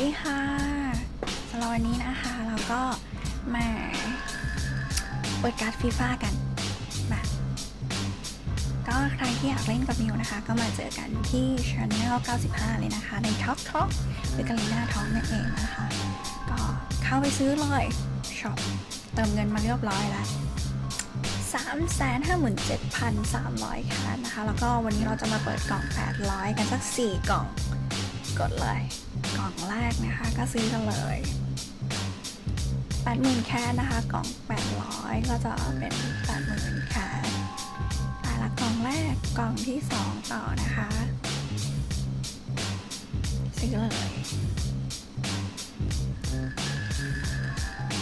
ดีค่ะสำหรับวันนี้นะคะเราก็มาเปิดการ์ดฟีฟ่ากันมาก็ใครที่อยากเล่นกับมิวนะคะ ก็มาเจอกันที่ Channel 95 เลยนะคะ ใน Talk Talk หรือกาลิน่าท้องนั่นเองนะคะ ก็เข้าไปซื้อเลยช็อปเติมเงินมาเรียบร้อยแล้ว357,300ค่ะนะคะ แล้วก็วันนี้เราจะมาเปิดกล่อง 800 กันสัก 4 กล่อง กดเลย กล่องแรกนะคะ ก็ซื้อกันเลย80,000แค่นะคะ กล่อง800ก็จะเป็น80,000แค่แต่ละกล่องแรกกล่องที่2ต่อนะคะซื้อเลย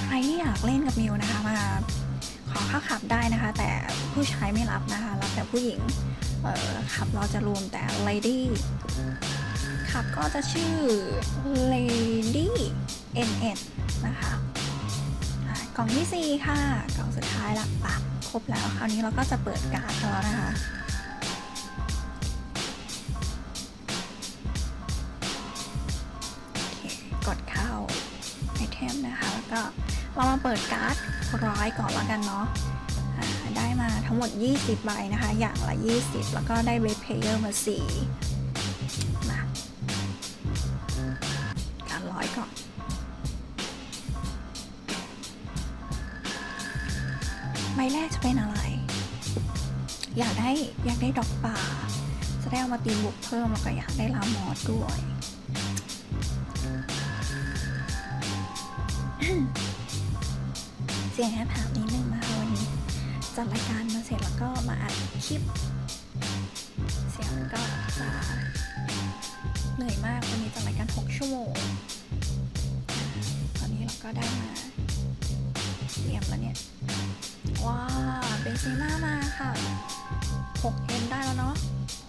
ใครที่อยากเล่นกับมิวนะคะมาขอเข้าขับได้นะคะ แต่ผู้ชายไม่รับนะคะรับแต่ผู้หญิงเออขับเราจะรวมแต่ lady ขับก็จะชื่อ lady ns นะคะกล่องที่ 4 ค่ะกล่องสุดท้ายละปะครบแล้วคราวนี้เราก็จะเปิดการ์ดแล้วนะคะกดเข้าไอเทมนะคะ แล้วก็เรามาเปิดการ์ดร้อยก่อนแล้วกันเนาะได้มาทั้งหมด 20 ใบนะคะ อย่างละ 20 แล้วก็ได้เวทเพลเยอร์มา 4 ใบแรกจะเป็นอะไร อยากได้อยากได้ดอกป่า จะได้เอามาตีบุกเพิ่มแล้วก็อยากได้ลามอดด้วยเสียงแอบถามนิดนึงนะคะวันนี้จัดรายการมาเสร็จแล้วก็มาอัดคลิป เสียงก็จะเหนื่อยมากวันนี้จัดรายการ 6 ชั่วโมงอ่าตอนนี้เราก็ได้มาเตรียมแล้วเนี่ยว้าเบน ซีมามาค่ะ 6M ได้แล้วเนาะ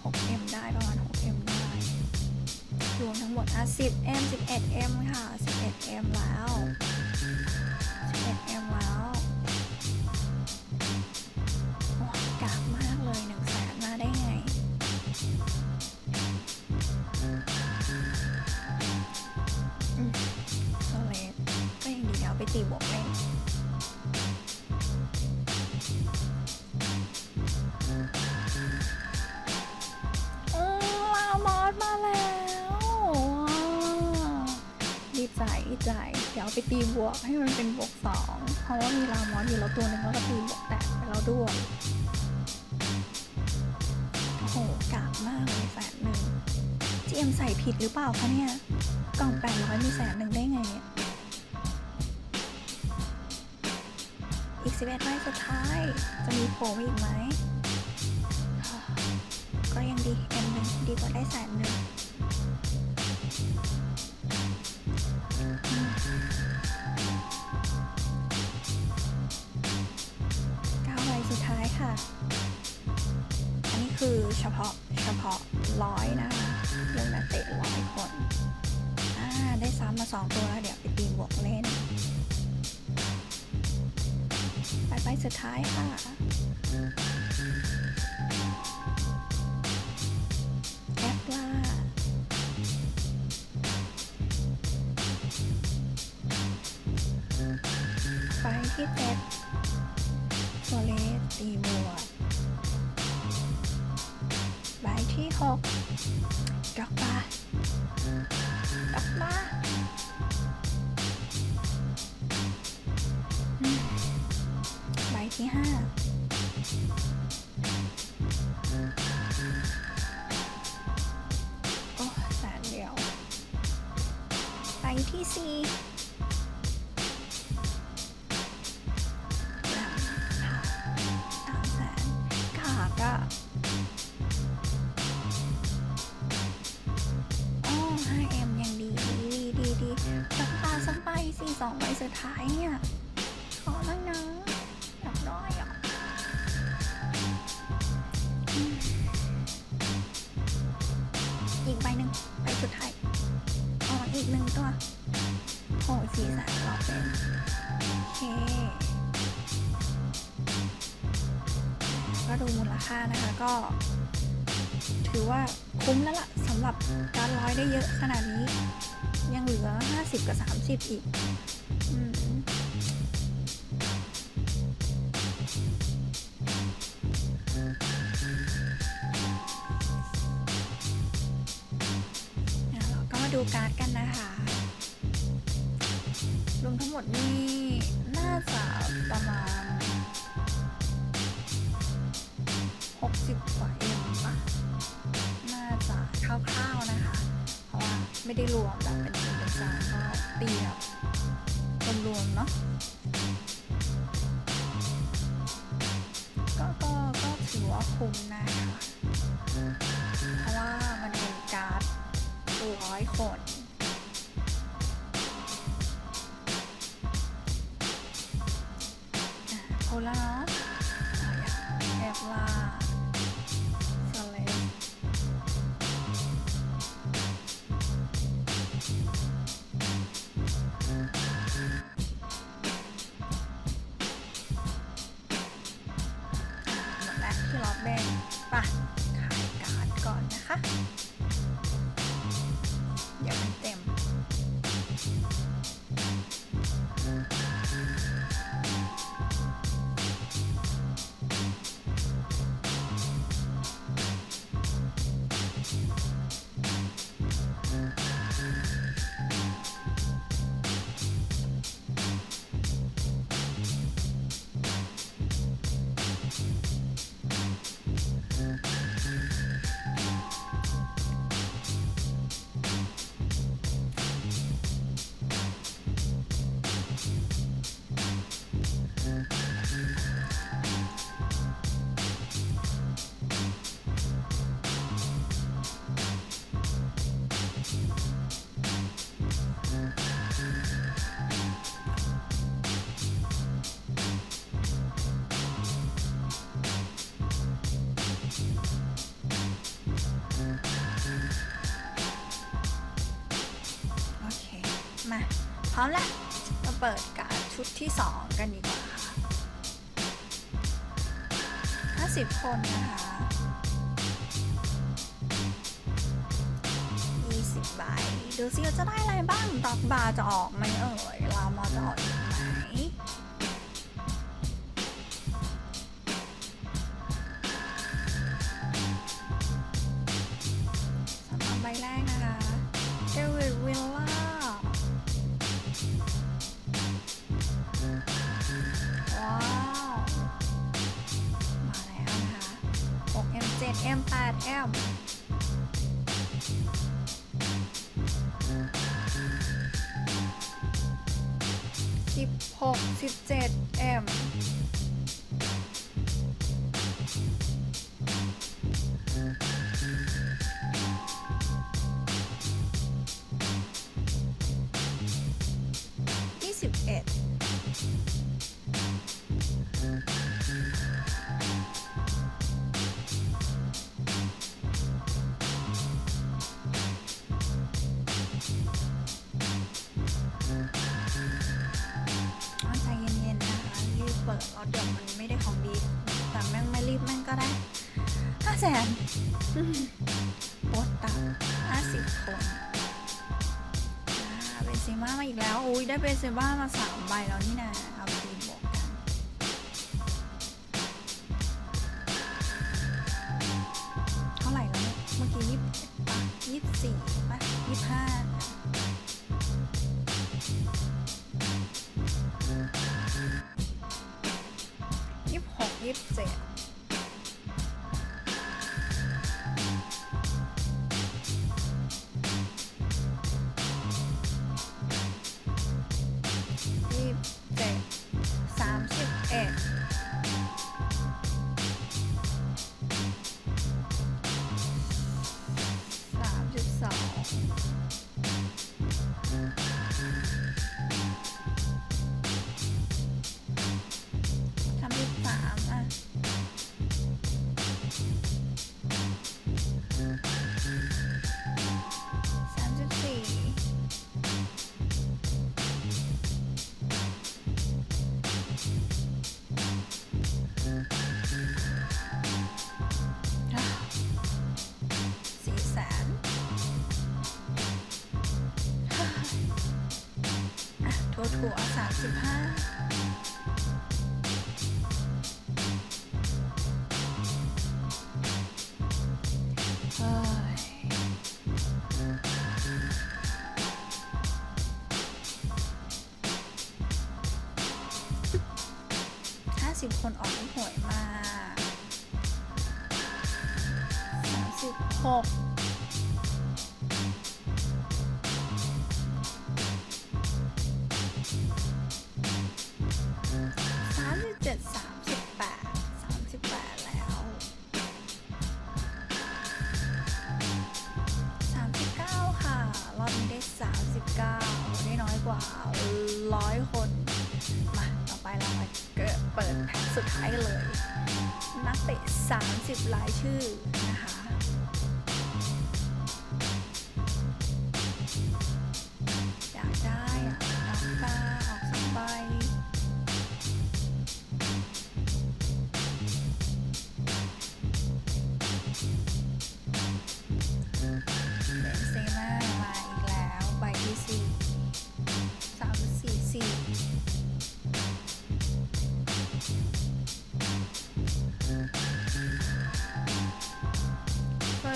6M ได้ประมาณ 6M ได้ รวมทั้งหมดอะ 10M 11M ค่ะ 11M แล้ว 11M แล้วโอ้กากมากเลย1แสนมาได้ไง อืมโซเลสก็ยังดีเอาไปตีบวกเล่น ใจดีใจเดี๋ยวไปตีบวกให้มันเป็นบวกสองเพราะว่ามีลามอสอยู่แล้วตัวหนึ่งแล้วก็ตีบวกแตกไปแล้วด้วยโอ้โหกากมากเลยแสนหนึ่งจีเอ็มใส่ผิดหรือเปล่าคะเนี่ยกล่องแปดร้อยมีแสนหนึ่งได้ไงเนี่ยอีกสิบเอ็ดใบสุดท้ายจะมีโผล่มอีกไหมก็ยังดีเอ็มหนึ่งดีกว่าได้แสนหนึ่ง เฉพาะเฉพาะร้อยนะคะลงนักเตะร้อยคนอ่าได้ซ้ำมาสองตัวแล้วเดี๋ยวไปตีบวกเล่นไปไปสุดท้ายค่ะ ดอกมาดอกบาใบที่ห้าโอ้แสนเดียว ใบที่สี่ โอ้สีสันเราเป็นโอเค ก็ดูมูลค่านะคะก็ ถือว่าคุ้มแล้วล่ะสำหรับการร้อยได้เยอะขนาดนี้ ยังเหลือสิบกับสามสิบอีกอืมเดี๋ยวก็มาดูการ์ดกัน ดนี่น่าจะประมาณ 60 กว่าเอ็มปะน่าจะคร่าวๆนะคะ เพราะว่าไม่ได้รวมแบบเป็นจริงเป็นจังก็ตีแบบรวมๆเนาะก็ก็ก็ถือว่าคุ้มนะคะ เพราะว่ามันเป็นการ์ดร้อยคน โพล่าเนาะเอฟลาสเลสหมดแล้วที่ล็อบเบนป่ะขายการ์ดก่อนนะคะ ร้อมละมาเปิดการชุดที่ 2 กันดีกว่าค่ะ50 คนนะคะ20ใบดูซิเราจะได้อะไรบ้างดอกบาร์จะออกไหมเอ่ยลามอจะออก ปาดแอมสิบหกสิบเจ็ดแอ บเปิดแล้วเดี๋ยวมันไม่ได้ของดี แต่แม่งไม่รีบแม่งก็ได้ห้าแสนโอ๊ตตาห้าสิบคนเบนซิม่ามาอีกแล้ว อุ้ยได้เบนซิม่ามาสามใบแล้วนี่นะเอาไปดี ถั่วถั่วสามสิบห้าห้าสิบคนออกหวยมากสามสิบหก 39ได้น้อยกว่าร้อยคน มาต่อไปเรามาเปิดแพ็กสุดท้ายเลย นักเตะ 30รายชื่อนะคะ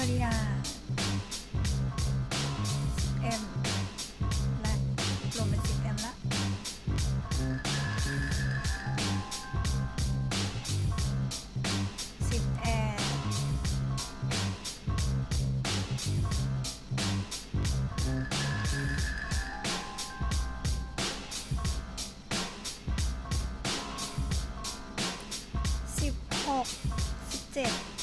ร์ดินาเอ็มและรวมเป็นสิบเอ็มละสิบแอร์สิบหกสิบเจ็ด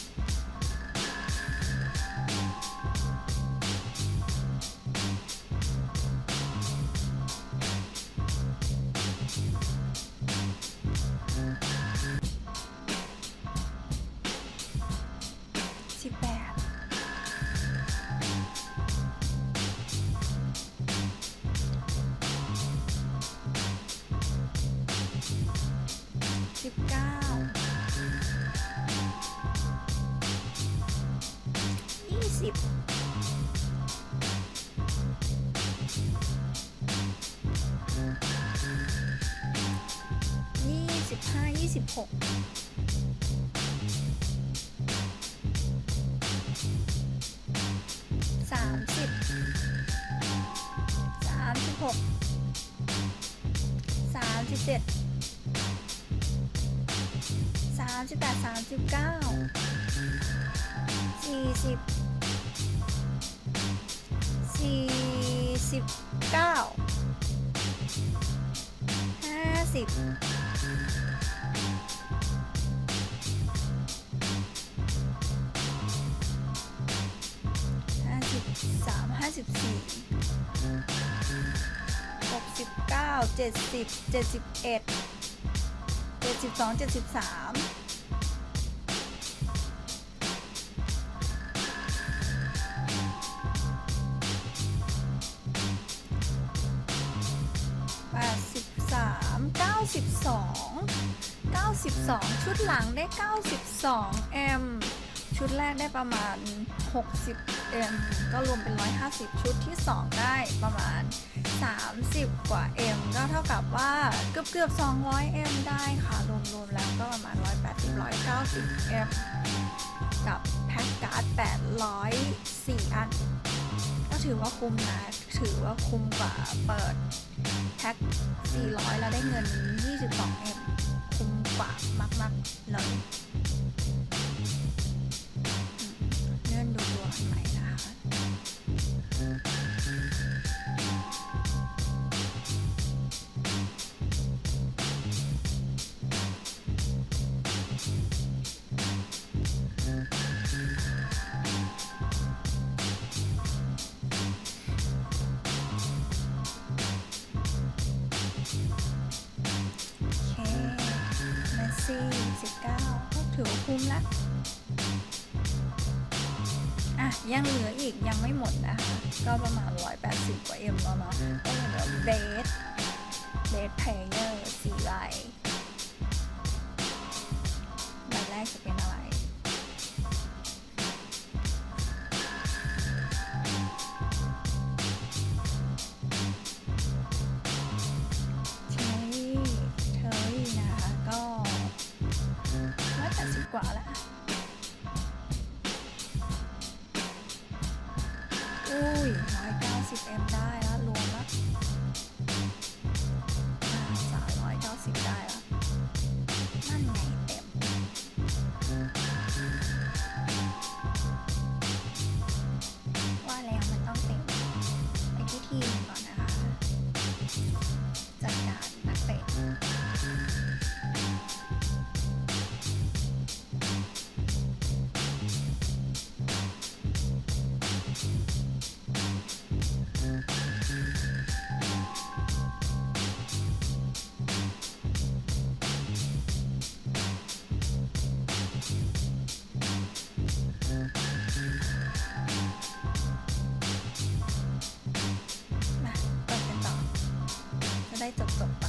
สิบเก้ายี่สิบยี่สิบห้ายี่สิบหกสามสิบสามสิบหกสามสิบเจ็ดามสิบแปดสามสิบเก้าสี่สิบสี่สิบเก้าห้าสิบห้าสิบสามห้าสิบสี่หกสิบเก้าเจ็ดสิบเจ็ดสิบเอ็ดเจ็ดสิบสองเจ็ดสิบสาม 92 92 ชุดหลังได้ 92 แอม ชุดแรกได้ประมาณ 60 แอม ก็รวมเป็น 150 ชุดที่ 2 ได้ประมาณ 30 กว่าแอม ก็เท่ากับว่าเกือบเกือบ200 แอม ได้ค่ะ รวมๆแล้วก็ประมาณ 180 190 แอม กับแพ็กการ์ด804 อัน ถือว่าคุ้มนะ ถือว่าคุ้มกว่าเปิดแพ็ค400 แล้วได้เงิน 22เอ็มคุ้มกว่ามากๆเลย เมสซี่19ก็ถือว่าคุ้มละอะยังเหลืออีกยังไม่หมดนะคะ ก็ประมาณ180กว่าเอ็มแล้วเนาะก็เหลือเบสเบสเพลเยอร์สี่ใบใบแรกจะเป็นอะไร ได้จบจบๆไป